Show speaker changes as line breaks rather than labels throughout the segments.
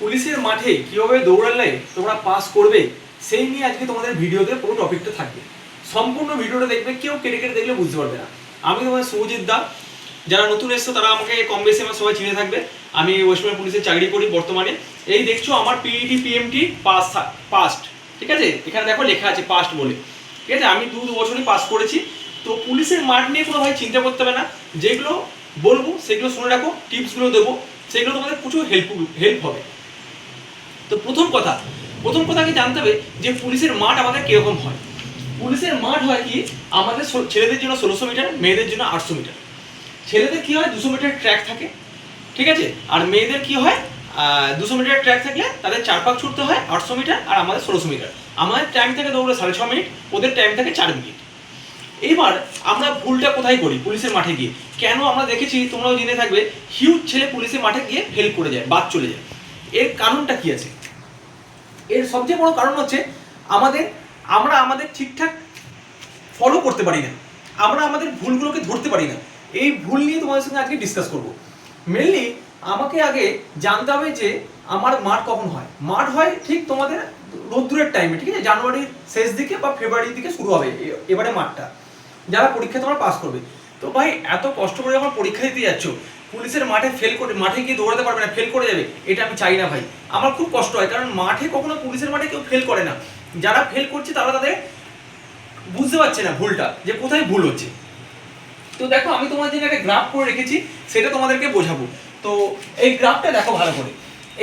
পুলিশের মাঠে কীভাবে দৌড়ালে তোমরা পাস করবে, সেই নিয়ে আজকে তোমাদের ভিডিওতে পুরো টপিকটা থাকবে। সম্পূর্ণ ভিডিওটা দেখবে, কেউ কেটে কেটে দেখলে বুঝতে পারবে না। আমি তোমাদের সৌজিৎ দা। যারা নতুন এসছো, তারা আমাকে কম বেশি আমার সবাই চিনে থাকবে। আমি ওয়েস্টবেঙ্গল পুলিশে চাকরি করি বর্তমানে। এই দেখছ আমার পিইটি পিএমটি পাস পাস্ট ঠিক আছে? এখানে দেখো লেখা আছে পাস্ট বলে। ঠিক আছে? আমি দু দু বছরই পাস করেছি। তো পুলিশের মাঠ নিয়ে কোনো ভাই চিন্তা করতে হবে না। যেগুলো বলব, সেগুলো শুনে রাখো টিপসগুলো দেবো। সেগুলো তোমাদের প্রচুর হেল্প হেল্প হবে। তো প্রথম কথা প্রথম কথা কি জানতে হবে যে পুলিশের মাঠ আমাদের কীরকম হয়? পুলিশের মাঠ হয় কি? আমাদের ছেলেদের জন্য ষোলোশো মিটার, মেয়েদের জন্য আটশো মিটার। ছেলেদের কি হয়? দুশো মিটার ট্র্যাক থাকে, ঠিক আছে? আর মেয়েদের কি হয়? দুশো মিটার ট্র্যাক থাকলে তাদের চার পাক ছুটতে হয়, আটশো মিটার আর আমাদের ষোলোশো মিটার। আমাদের টাইম থাকে দৌড়ে সাড়ে ছ মিনিট, ওদের টাইম থাকে চার মিনিট। এবার আমরা ভুলটা কোথায় করি পুলিশের মাঠে গিয়ে? কেন আমরা দেখেছি, তোমরাও জেনে থাকবে হিউজ ছেলে পুলিশের মাঠে গিয়ে ফেল করে যায়, বাদ চলে যায়। এর কারণটা কি আছে? এর সবচেয়ে বড় কারণ হচ্ছে আমাদের, আমরা আমাদের ঠিকঠাক ফলো করতে পারি না। আমরা আমাদের ভুলগুলোকে ধরতে পারি না। এই ভুল নিয়ে তোমাদের সঙ্গে আজকে ডিসকাস করব। মেনলি আমাকে আগে জানতে হবে যে আমার মাঠ কখন হয়। মাঠ হয় ঠিক তোমাদের রোদ্দুরের টাইমে ঠিক আছে? জানুয়ারির শেষ দিকে বা ফেব্রুয়ারির দিকে শুরু হবে এবারে মাঠটা। যারা পরীক্ষা তোমরা পাস করবে। তো ভাই, এত কষ্ট করে যখন পরীক্ষা দিতে যাচ্ছ, পুলিশের মাঠে ফেল করে, মাঠে গিয়ে দৌড়াতে পারবে না ফেল করে যাবে, এটা আমি চাই না ভাই। আমার খুব কষ্ট হয়, কারণ মাঠে কখনো পুলিশের মাঠে কেউ ফেল করে না। যারা ফেল করছে তারা তাদের বুঝতে পারছে না ভুলটা, যে কোথায় ভুল হচ্ছে। তো দেখো, আমি তোমাদের জন্য একটা গ্রাফ করে রেখেছি, সেটা তোমাদেরকে বোঝাবো। তো এই গ্রাফটা দেখো ভালো করে।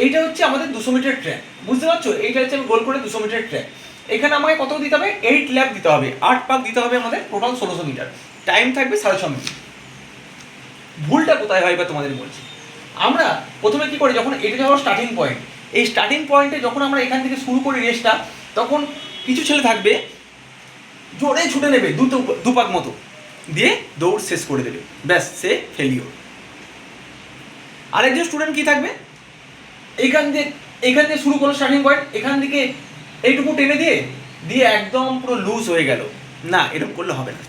এইটা হচ্ছে আমাদের দুশো মিটার ট্র্যাক বুঝতে পারছ? এইটা হচ্ছে আমি গোল করে দুশো মিটার ট্র্যাক এখানে আমাকে কত দিতে হবে? এইট ল্যাপ দিতে হবে। আট পাক দিতে হবে আমাদের টোটাল ষোলোশো মিটার। টাইম থাকবে সাড়ে ছ মিনিট। ভুলটা কোথায় হয় বা তোমাদের বলছি। আমরা প্রথমে কি করি? যখন এটা যাওয়ার স্টার্টিং পয়েন্ট এই স্টার্টিং পয়েন্টে যখন আমরা এখান থেকে শুরু করি রেসটা তখন কিছু ছেলে থাকবে, জোরে ছুটে নেবে, দু দুপাক মতো, দিয়ে দৌড় শেষ করে দেবে। ব্যাস, সে ফেলিও আরেকজন স্টুডেন্ট কি থাকবে? এইখান দিয়ে এইখান দিয়ে শুরু করল স্টার্টিং পয়েন্ট এখান থেকে এইটুকু টেনে দিয়ে দিয়ে একদম পুরো লুজ হয়ে গেল। না, এরকম করলে হবে না।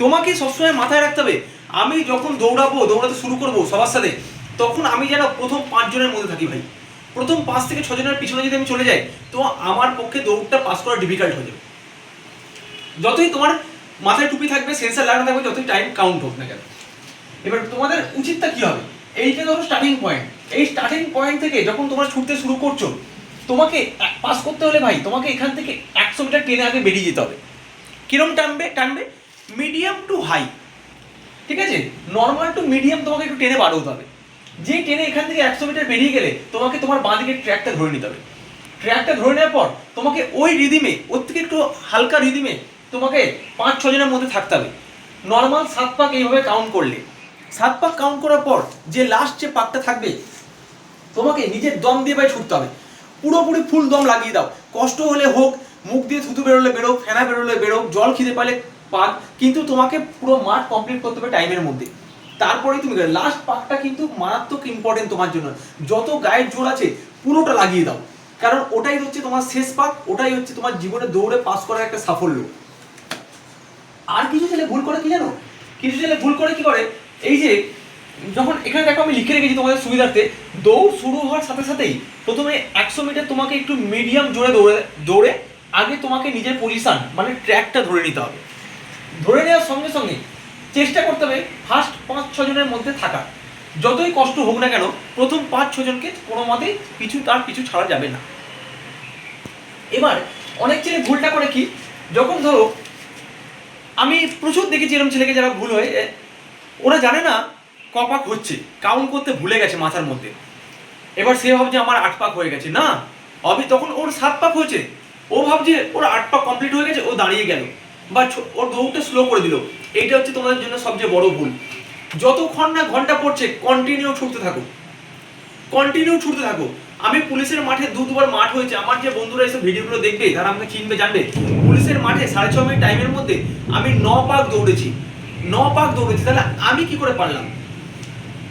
তোমাকে সবসময় মাথায় রাখতে হবে, আমি যখন দৌড়াবো, দৌড়াতে শুরু করব সবার সাথে, তখন আমি যেন প্রথম পাঁচজনের মধ্যে থাকি ভাই। প্রথম পাঁচ থেকে ছজনের পিছনে যদি আমি চলে যাই, তো আমার পক্ষে দৌড়টা পাস করা ডিফিকাল্ট হয়ে যাবে। যতই তোমার মাথায় টুপি থাকবে সেন্সার লাগানো থাকবে, যতই টাইম কাউন্ট হোক না কেন। এবার তোমাদের উচিতটা কি হবে? এইটা ধরো স্টার্টিং পয়েন্ট এই স্টার্টিং পয়েন্ট থেকে যখন তোমরা ছুটতে শুরু করছ, তোমাকে পাস করতে হলে ভাই, তোমাকে এখান থেকে একশো মিটার টেনে আগে বেরিয়ে যেতে হবে। কিরম টানবে? টানবে মিডিয়াম টু হাই ঠিক আছে? নর্মাল টু মিডিয়াম তোমাকে একটু টেনে বার হতে হবে। যে ট্রেনে এখান থেকে একশো মিটার বেরিয়ে গেলে তোমাকে তোমার বাঁ দিকে ট্র্যাকটা ধরে নিতে হবে। ট্র্যাকটা ধরে নেওয়ার পর তোমাকে ওই রিদিমে ওর থেকে একটু হালকা রিদিমে তোমাকে পাঁচ ছজনের মধ্যে থাকতে হবে। নর্মাল সাত পাক এইভাবে কাউন্ট করলে। সাত পাক কাউন্ট করার পর যে লাস্ট যে পাকটা থাকবে, তোমাকে নিজের দম দিয়ে ভাই ছুটতে হবে। পুরোপুরি ফুল দম লাগিয়ে দাও। কষ্ট হলে হোক, মুখ দিয়ে থুতু বেরোলে বেরোক, ফেনা বেরোলে বেরোক, জল খিদে পালে পাক। কিন্তু তোমাকে পুরো মাঠ কমপ্লিট করতে হবে টাইমের মধ্যে। তারপরেই তুমি লাস্ট পাকটা কিন্তু মারাত্মক ইম্পর্টেন্ট তোমার জন্য। যত গায়ের জোর আছে, পুরোটা লাগিয়ে দাও। কারণ ওটাই হচ্ছে তোমার শেষ পাক ওটাই হচ্ছে তোমার জীবনে দৌড়ে পাস করার একটা সাফল্য। আর কিছু ছেলে ভুল করে কি জানো? কিছু ছেলে ভুল করে কি করে? এই যে, যখন এখানে দেখো আমি লিখে রেখেছি তোমাদের সুবিধার্থে, দৌড় শুরু হওয়ার সাথে সাথেই প্রথমে একশো মিটার তোমাকে একটু মিডিয়াম জোরে দৌড়ে দৌড়ে আগে তোমাকে নিজের পজিশন মানে ট্র্যাকটা ধরে নিতে হবে। ধরে নেওয়ার সঙ্গে সঙ্গে চেষ্টা করতে হবে ফার্স্ট পাঁচ ছজনের মধ্যে থাকা। যতই কষ্ট হোক না কেন, প্রথম পাঁচ ছজনকে কোনো মতেই পিছু, তার পিছু ছাড়া যাবে না। এবার অনেক ছেলে ভুলটা করে কি, যখন ধরো, আমি প্রচুর দেখেছি এরকম ছেলেকে যারা ভুল হয়ে ওরা জানে না ক পাক হচ্ছে কাউন্ট করতে ভুলে গেছে মাথার মধ্যে। এবার সে ভাবছে আমার আট পাক হয়ে গেছে। না অবি তখন ওর সাত পাক হয়েছে। ও ভাবছে ওর আট পাক কমপ্লিট হয়ে গেছে, ও দাঁড়িয়ে গেল। বা ওর দৌড়টা স্লো করে দিল। এইটা হচ্ছে তোমাদের জন্য সবচেয়ে বড় ভুল। যতক্ষণ না ঘণ্টা পড়ছে কন্টিনিউ ছুটতে থাকো। কন্টিনিউ ছুটতে থাকো। আমি পুলিশের মাঠে দু দুবার মাঠ হয়েছে, আমার যে বন্ধুরা এসব ভিডিওগুলো দেখবে, তারা আমাকে চিনবে, জানবে। পুলিশের মাঠে সাড়ে ছ মিনিট টাইমের মধ্যে আমি ন পাক দৌড়েছি। ন পাক দৌড়েছি, তাহলে আমি কি করে পারলাম?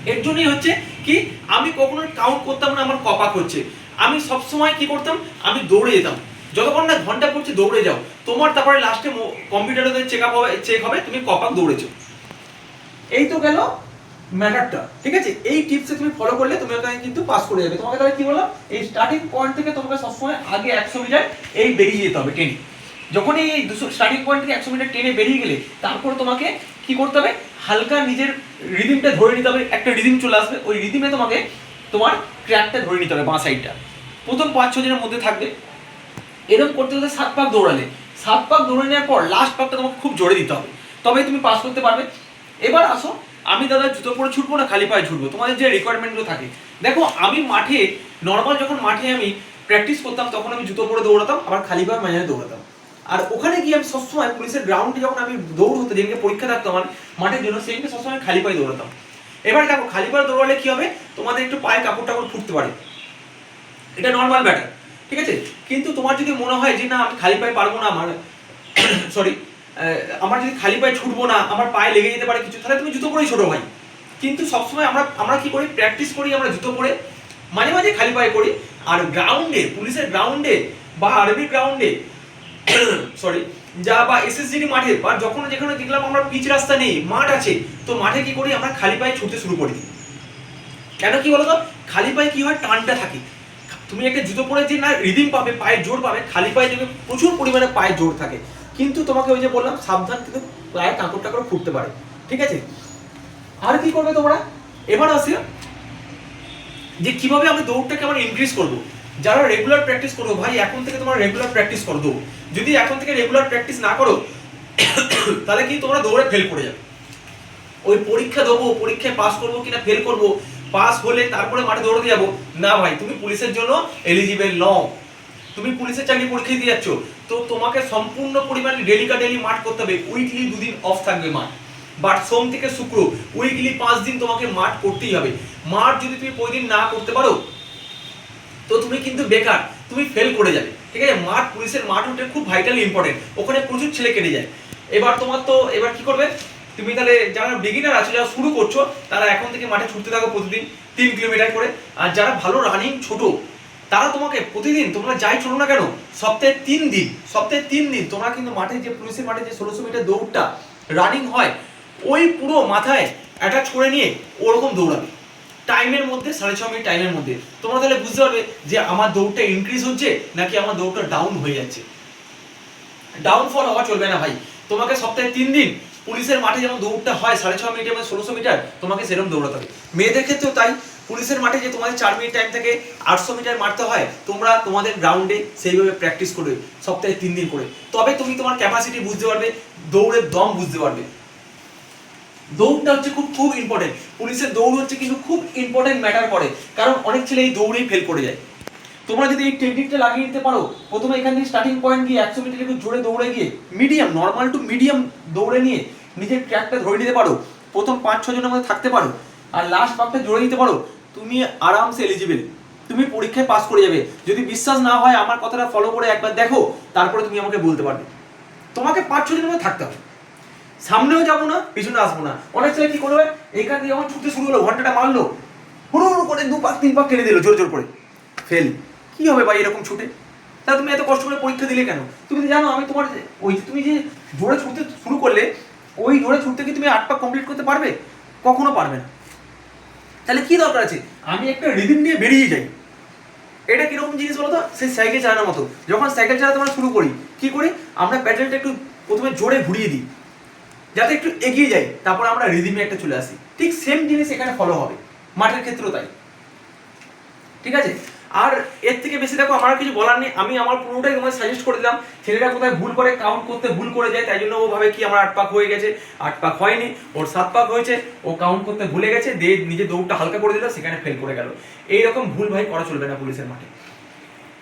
এর জন্যই হচ্ছে কি, আমি কখনো কাউন্ট করতাম না, আমার কপাক হচ্ছে। আমি সবসময় কি করতাম, আমি দৌড়ে যেতাম। যতক্ষণ না ঘণ্টা পড়ছে, দৌড়ে যাও। তোমার তারপরে লাস্টে কম্পিউটারে চেক আপ হবে চেক হবে, তুমি কপাক দৌড়েছো। এই তো গেল ম্যাটারটা ঠিক আছে? এই টিপসে তুমি ফলো করলে তুমি ওখানে কিন্তু পাস করে যাবে। তোমাকে তাহলে কি বললাম? এই স্টার্টিং পয়েন্ট থেকে তোমাকে সবসময় আগে একশো মিটার এই বেরিয়ে যেতে হবে টেনে যখন এই দুশো স্টার্টিং পয়েন্ট থেকে একশো মিটার টেনে বেরিয়ে গেলে তারপর তোমাকে কি করতে হবে? হালকা নিজের রিদিমটা ধরে নিতে হবে, একটা রিদিম চলে আসবে। ওই রিদিমে তোমাকে তোমার ট্র্যাকটা ধরে নিতে হবে বাঁ সাইডটা প্রথম পাঁচ ছ দিনের মধ্যে থাকবে। এরকম করতে করতে সাত পাক দৌড়ালে সাত পাক দৌড়ে নেওয়ার পর লাস্ট পাকটা তোমাকে খুব জোরে দিতে হবে। তবেই তুমি পাস করতে পারবে। এবার আসো, আমি দাদা জুতো পরে ছুটবো না খালি পায়ে ছুটবো? তোমাদের যে রিকোয়ারমেন্টগুলো থাকে। দেখো, আমি মাঠে নর্মাল যখন মাঠে আমি প্র্যাকটিস করতাম, তখন আমি জুতো পরে দৌড়াতাম, আবার খালি পায়ে মাঝে দৌড়াতাম। আর ওখানে গিয়ে আমি সবসময় পুলিশের গ্রাউন্ডে যখন আমি দৌড় হতো, যেদিনকে পরীক্ষা থাকতো আমার মাঠের জন্য, সেদিনকে সবসময় খালি পায়ে দৌড়াতাম। এবার দেখো, খালি পায়ে দৌড়ালে কি হবে? তোমাদের একটু পায়ে কাপড় টাপড় ফুটতে পারে। এটা নর্মাল ব্যাটার ঠিক আছে? কিন্তু তোমার যদি মনে হয় যে, না, আমি খালি পায়ে পারব না, আমার সরি আমার যদি খালি পায়ে ছুটবো না, আমার পায়ে লেগে যেতে পারে কিছু, তাহলে তুমি জুতো পরেই ছোটো ভাই। কিন্তু সবসময় আমরা আমরা কি করি? প্র্যাকটিস করি আমরা জুতো পরে। মাঝে মাঝে খালি পায়ে করি। আর গ্রাউন্ডে পুলিশের গ্রাউন্ডে বা আর্মি গ্রাউন্ডে সরি যা বা এসএসজিডি মাঠে বা যখন যেখানে দেখলাম আমরা পিচ রাস্তা নেই, মাঠ আছে, তো মাঠে কি করি? আমরা খালি পায়ে ছুটতে শুরু করি। কেন কি বলতো? খালি পায়ে কি হয়? টানটা থাকে। তুমি একটা জুতো পরে যে না রিদিম পাবে, পায়ে জোর পাবে, খালি পায়ে দেখবে প্রচুর পরিমাণে পায়ে জোর থাকে। কিন্তু তোমাকে ওই যে বললাম, সাবধান কিন্তু পায়ে কাঁকড় টাকড় ফুটতে পারে। ঠিক আছে? আর কি করবে তোমরা? এবার আসে যে কীভাবে আমি দৌড়টাকে আমরা ইনক্রিজ করব। যারা রেগুলার প্র্যাকটিস করব ভাই, এখন থেকে তোমরা রেগুলার প্র্যাকটিস করো দৌড়। যদি এখন থেকে রেগুলার প্র্যাকটিস না করো, তাহলে কি তোমরা দৌড়ে ফেল করে যাবে। ওই পরীক্ষা দেবো, পরীক্ষায় পাস করব কিনা ফেল করব। পাস হলে তারপরে মাঠে দৌড়তে যাব। না ভাই, তুমি পুলিশের জন্য এলিজিবল নও। তুমি পুলিশের চাকরি পরীক্ষা দিয়ে যাচ্ছ। তো তোমাকে সম্পূর্ণ পরিমাণে ডেলি কা ডেলি মাঠ করতে হবে। উইকলি দুদিন অফ থাকবে মাঠ। বাট সোম থেকে শুক্র উইকলি পাঁচ দিন তোমাকে মাঠ করতেই হবে। মাঠ যদি তুমি প্রতিদিন না করতে পারো, তো তুমি কিন্তু বেকার। তুমি ফেল করে যাবে। ঠিক আছে? মাঠ, পুলিশের মাঠ ওটা খুব ভাইটালি ইম্পর্টেন্ট ওখানে প্রচুর ছেলে কেটে যায়। এবার তোমার তো, এবার কি করবে? তুমি তাহলে যারা বিগিনার আছো, যারা শুরু করছ, তারা এখন থেকে মাঠে ছুটতে থাকো প্রতিদিন তিন কিলোমিটার করে। আর যারা ভালো রানিং ছোট, তারা তোমাকে প্রতিদিন, তোমরা যাই ছোটো না কেন, সপ্তাহে তিন দিন, সপ্তাহে তিন দিন তোমরা কিন্তু মাঠে যে, পুলিশের মাঠে যে ষোলোশো মিটার দৌড়টা রানিং হয়, ওই পুরো মাথায় অ্যাটাচ করে নিয়ে ওরকম দৌড়াবে। টাইমের মধ্যে, সাড়ে ছ মিনিট টাইমের মধ্যে। তোমরা তাহলে বুঝতে পারবে যে আমার দৌড়টা ইনক্রিজ হচ্ছে, নাকি আমার দৌড়টা ডাউন হয়ে যাচ্ছে। ডাউনফল হওয়া চলবে না ভাই। তোমাকে সপ্তাহে তিন দিন পুলিশের মাঠে যেমন দৌড়টা হয়, সাড়ে ছ মিনিটের মধ্যে ষোলোশো মিটার, তোমাকে সেরকম দৌড়াতে হবে। মেয়েদের ক্ষেত্রেও তাই, পুলিশের মাঠে যে তোমাদের চার মিনিট টাইম থেকে আটশো মিটার মারতে হয়, তোমরা তোমাদের গ্রাউন্ডে সেইভাবে প্র্যাকটিস করবে, সপ্তাহে তিন দিন করে। তবে তুমি তোমার ক্যাপাসিটি বুঝতে পারবে, দৌড়ের দম বুঝতে পারবে। দৌড়টা হচ্ছে খুব খুব ইম্পর্টেন্ট পুলিশের দৌড় হচ্ছে কিন্তু খুব ইম্পর্টেন্ট ম্যাটার করে, কারণ অনেক ছেলে এই দৌড়েই ফেল করে যায়। তোমরা যদি এই টেকনিকটা লাগিয়ে নিতে পারো, প্রথমে এখান থেকে স্টার্টিং পয়েন্ট গিয়ে একশো মিটার একটু জোরে দৌড়ে গিয়ে মিডিয়াম নর্মাল টু মিডিয়াম দৌড়ে নিয়ে নিজের ট্র্যাকটা ধরে নিতে পারো। প্রথম পাঁচ ছজনের মধ্যে থাকতে পারো। আর লাস্ট পাকটা জোরে নিতে পারো। তুমি আরামসে এলিজিবল তুমি পরীক্ষায় পাস করে যাবে। যদি বিশ্বাস না হয়, আমার কথাটা ফলো করে একবার দেখো। তারপরে তুমি আমাকে বলতে পারবে। তোমাকে পাঁচ ছজনের মধ্যে থাকতে হবে। সামনেও যাব না, পিছনে আসব না। অনেক ছেলে কি করবে এখান দিয়ে যখন ছুটতে শুরু হলো, ঘন্টাটা মারলো। হুড়ু হুড়ু করে দু পাক, তিন পাক কেটে দিল, জোর জোর করে। ফেল কি হবে ভাই এরকম ছুটে? তা তুমি এত কষ্ট করে পরীক্ষা দিলে কেন? তুমি জানো, আমি তোমার ওই যে তুমি যে জোরে ছুটতে শুরু করলে ওই জোরে ছুটতে কি তুমি আট পাক কমপ্লিট করতে পারবে? কখনো পারবে না। তাহলে কি দরকার আছে? আমি একটা রিদিম নিয়ে বেরিয়ে যাই। এটা কীরকম জিনিস বলো সেই সাইকেল চালানোর মতো। যখন সাইকেল চালাতে আমরা শুরু করি, কি করি? আমরা প্যাডেলটা একটু প্রথমে জোরে ঘুরিয়ে দিই। যাতে একটু এগিয়ে যাই। তারপর আমরা রিদিমে একটা চলে আসি। ঠিক সেম জিনিস এখানে ফলো হবে। মাঠের ক্ষেত্রেও তাই। ঠিক আছে? আর এর থেকে বেশি দেখো, আমার কিছু বলার নেই। আমি আমার পুরোটাই তোমাদের সাজেস্ট করে দিলাম। ছেলেরা কোথায় ভুল করে কাউন্ট করতে ভুল করে যায়, তাই জন্য ও ভাবে কি আমার আট পাক হয়ে গেছে। আট পাক হয়নি, ওর সাত পাক হয়েছে, ও কাউন্ট করতে ভুলে গেছে, দিয়ে নিজে দৌড়টা হালকা করে দিল, সেখানে ফেল করে গেল। এইরকম ভুল ভাই করা চলবে না পুলিশের মাঠে।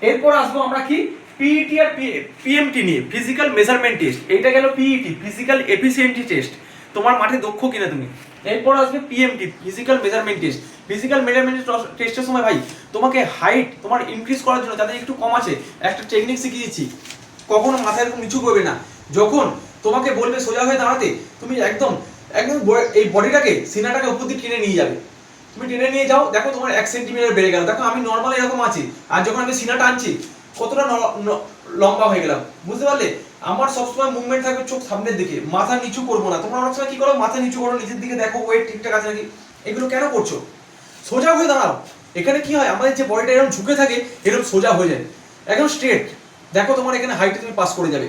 এরপর আসব আমরা কি? পিইটি আর পিএমটি নিয়ে ফিজিক্যাল মেজারমেন্ট টেস্ট এইটা গেল পিইটি ফিজিক্যাল এফিসিয়েন্সি টেস্ট তোমার মাঠে দক্ষ কিনা তুমি? এরপর আসবে PMT physical measurement test physical measurement টেস্টের সময় ভাই, তোমাকে হাইট তোমার ইনক্রিজ করার জন্য যাদের একটু কম আছে, একটা টেকনিক শিখিয়ে দিচ্ছি। কখনো মাথা এরকম নিচু করবে না। যখন তোমাকে বলবে সোজা হয়ে দাঁড়াতে, তুমি একদম একদম এই বডিটাকে, সিনাটাকে উপর দিয়ে টেনে নিয়ে যাবে। তুমি টেনে নিয়ে যাও, দেখো তোমার এক সেন্টিমিটার বেড়ে গেল। দেখো আমি নর্মাল এরকম আছি। আর যখন আমি সিনাটা আনছি, কতটা লম্বা হয়ে গেলাম। বুঝতে পারলে? আমার সবসময় মুভমেন্ট থাকবে চোখ সামনের দিকে, মাথা নিচু করব না। তোমরা অনেক সময় কি করো? মাথা নিচু করো, নিচের দিকে দেখো ওয়েট ঠিকঠাক আছে নাকি?
এগুলো কেন করছ? সোজা হয়ে দাঁড়াও। এখানে কি হয়? আমাদের যে বডিটা এরকম ঝুঁকে থাকে, এরকম সোজা হয়ে যায়। একদম স্ট্রেট দেখো তোমার এখানে হাইটে তুমি পাস করে যাবে।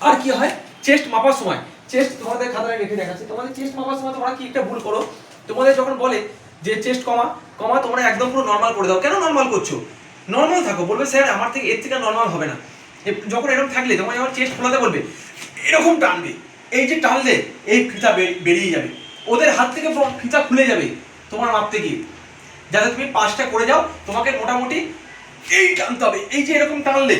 আর কি হয়? চেস্ট মাপার সময়। চেস্ট তোমাদের খাতায় রেখে দেখাচ্ছি। তোমাদের চেস্ট মাপার সময় তোমরা কি একটা ভুল করো? তোমাদের যখন বলে যে চেস্ট কমা কমা তোমরা একদম পুরো নর্মাল করে দাও। কেন নর্মাল করছ? নর্মাল থাকো। বলবে, স্যার, আমার থেকে এর থেকে নর্মাল হবে না। যখন এরকম থাকলে তোমার যখন চেস্ট খোলাতে বলবে, এরকম টানবে। এই যে টানলে, এই ফিতা বেরিয়ে যাবে। ওদের হাত থেকে ফিতা খুলে যাবে, তোমার মাপতে গিয়ে। যাতে তুমি পাঁচটা করে যাও, তোমাকে মোটামুটি এই টানতে হবে। এই যে এরকম টানলে,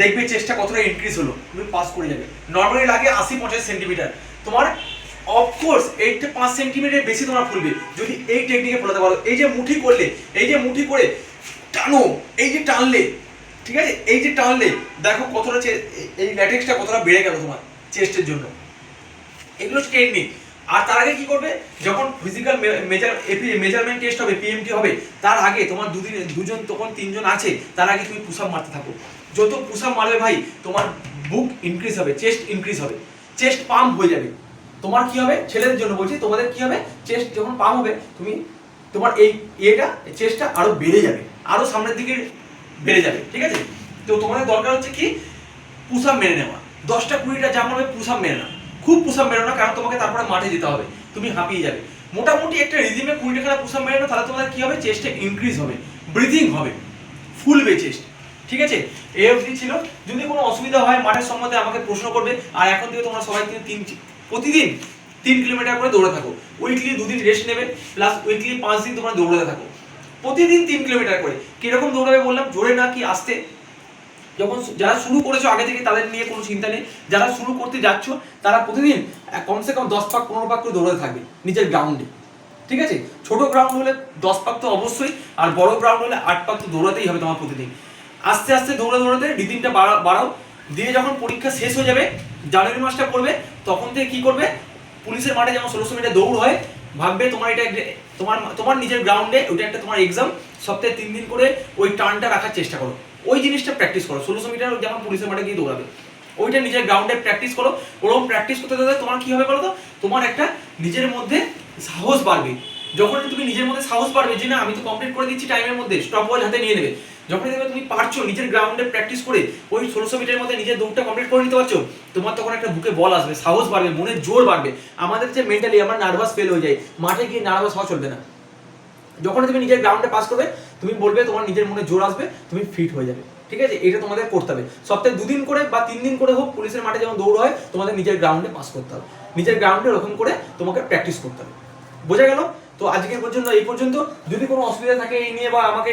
দেখবে চেষ্টা কতটা ইনক্রিজ হলো। তুমি পাস করে যাবে। নর্মালি লাগে আশি পঞ্চাশ সেন্টিমিটার তোমার অফকোর্স এইট পাঁচ সেন্টিমিটার বেশি তোমার ফুলবে। যদি এই টেকনিকে ফোলাতে পারো। এই যে মুঠি করলে, এই যে মুঠি করে টানো, এই যে টানলে ঠিক আছে? এই যে টানলে, দেখো কতটা এই- ল্যাটেক্সটা কতটা বেড়ে গেল তোমার চেস্টের জন্য। এগুলো টেকনিক আর তার আগে কি করবে? যখন ফিজিক্যাল মেজার মেজারমেন্ট টেস্ট হবে পিএমটি হবে, তার আগে তোমার দুদিন, দুজন তখন তিনজন আছে, তার আগে তুমি পুশ মারতে থাকো। যত পুশ মারবে ভাই, তোমার বুক ইনক্রিজ হবে চেস্ট ইনক্রিজ হবে। চেস্ট পাম্প হয়ে যাবে। তোমার কি হবে? ছেলেদের জন্য বলছি, তোমাদের কি হবে? চেস্ট যখন পাম্প হবে, তুমি তোমার এই ইয়েটা চেস্টটা আরও বেড়ে যাবে। আরও সামনের দিকে বেড়ে যাবে, ঠিক আছে? তো তোমাদের দরকার হচ্ছে কি? পুষাপ মেনে নেওয়া। দশটা কুড়িটা যা মারবে পুষাপ মেরে না খুব পুষাপ মেরো না কারণ তোমাকে তারপরে মাঠে যেতে হবে। তুমি হাঁপিয়ে যাবে। মোটামুটি একটা রিজিমে কুড়িটা খেলা পুষাপ মেরে না তাহলে তোমাদের কি হবে? চেস্টে ইনক্রিজ হবে ব্রিথিং হবে, ফুলবে চেস্ট ঠিক আছে? এই অবধি ছিল। যদি কোনো অসুবিধা হয় মাঠের সম্বন্ধে আমাকে প্রশ্ন করবে, আর এখন থেকে তোমরা সবাই কিন্তু তিন প্রতিদিন তিন কিলোমিটার করে দৌড়ে থাকো। উইকলি দুদিন রেস্ট নেবে প্লাস উইকলি পাঁচ দিন তোমরা দৌড়াতে থাকো। প্রতিদিন তিন কিলোমিটার করে। কীরকম দৌড়াবে বললাম, জোরে না কি আসতে। যখন যারা শুরু করেছ আগে থেকে, তাদের নিয়ে কোনো চিন্তা নেই। যারা শুরু করতে যাচ্ছ, তারা প্রতিদিন কমসে কম দশ পাক, পনেরো পাক করে দৌড়াতে থাকবে নিজের গ্রাউন্ডে ঠিক আছে? ছোট গ্রাউন্ড হলে দশ পাক তো অবশ্যই, আর বড় গ্রাউন্ড হলে আট পাক তো দৌড়াতেই হবে তোমার প্রতিদিন। আস্তে আস্তে দৌড়ে দৌড়াতে রিদিনটা বাড়াও। দিয়ে যখন পরীক্ষা শেষ হয়ে যাবে, জানুয়ারি মাসটা পড়বে, তখন থেকে কি করবে? পুলিশের মাঠে যেমন ষোলোশো মিটার দৌড় হয়, ভাববে তোমার এটা তোমার তোমার নিজের গ্রাউন্ডে ওইটা একটা তোমার এক্সাম সপ্তাহে তিন দিন করে ওই টার্নটা রাখার চেষ্টা করো। ওই জিনিসটা প্র্যাকটিস করো। ষোলোশো মিটার যেমন পুলিশের মাঠে গিয়ে দৌড়াবে। ওইটা নিজের গ্রাউন্ডে প্র্যাকটিস করো। ওরকম প্র্যাকটিস করতে দাদা তোমার কী হবে বলো তো তোমার একটা নিজের মধ্যে সাহস বাড়বে। যখন তুমি নিজের মধ্যে সাহস বাড়বে যে না, আমি তো কমপ্লিট করে দিচ্ছি টাইমের মধ্যে স্টপ ওয়াচ হাতে নিয়ে নেবে। যখন দেখবে তুমি পারছ নিজের গ্রাউন্ডে প্র্যাকটিস করে ওই ষোলোশো মিটারের মধ্যে নিজের দৌড়টা কমপ্লিট করে নিতে পারছ, তোমার তখন একটা বুকে বল আসবে, সাহস বাড়বে, মনে জোর বাড়বে। আমাদের যে মেন্টালি আমরা নার্ভাস ফেল হয়ে যাই মাঠে গিয়ে নার্ভাস হওয়া চলবে না। যখন তুমি নিজের গ্রাউন্ডে পাস করবে, তুমি বলবে তোমার নিজের মনে জোর আসবে, তুমি ফিট হয়ে যাবে। ঠিক আছে? এটা তোমাদের করতে হবে। সপ্তাহে দুদিন করে বা তিন দিন করে হোক, পুলিশের মাঠে যেমন দৌড় হয়, তোমাদের নিজের গ্রাউন্ডে পাস করতে হবে। নিজের গ্রাউন্ডে ওরকম করে তোমাকে প্র্যাকটিস করতে হবে। বোঝা গেল? তো আজকের পর্যন্ত, এই পর্যন্ত। যদি কোনো অসুবিধা থাকে এই নিয়ে বা আমাকে,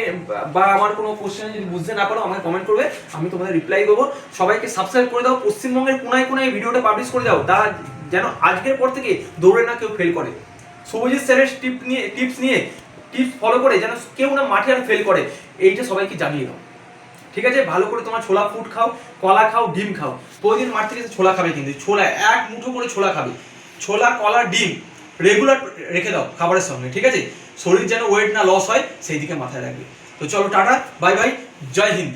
বা আমার কোনো কোশ্চেন যদি বুঝতে না পারো, আমাকে কমেন্ট করবে, আমি তোমাদের রিপ্লাই দেবো। সবাইকে সাবস্ক্রাইব করে দাও। পশ্চিমবঙ্গের কোনায় কোনায় ভিডিওটা পাবলিশ করে দাও। তারা যেন আজকের পর থেকে দৌড়ে না কেউ ফেল করে। সবুজের স্যারের টিপ নিয়ে টিপস নিয়ে টিপস ফলো করে যেন কেউ না মাঠে আর ফেল করে, এইটা সবাইকে জানিয়ে দাও। ঠিক আছে? ভালো করে তোমার ছোলা ফুড খাও, কলা খাও, ডিম খাও। প্রতিদিন মাঠ থেকে ছোলা খাবে কিন্তু। ছোলা, এক মুঠো করে ছোলা খাবে। ছোলা, কলা, ডিম। রেগুলার রেখে দাও খাবারের সঙ্গে, ঠিক আছে? শরীর যেন ওয়েট না লস হয় সেই দিকে মাথায় রাখবে। তো চলো টাটা বাই বাই জয় হিন্দ।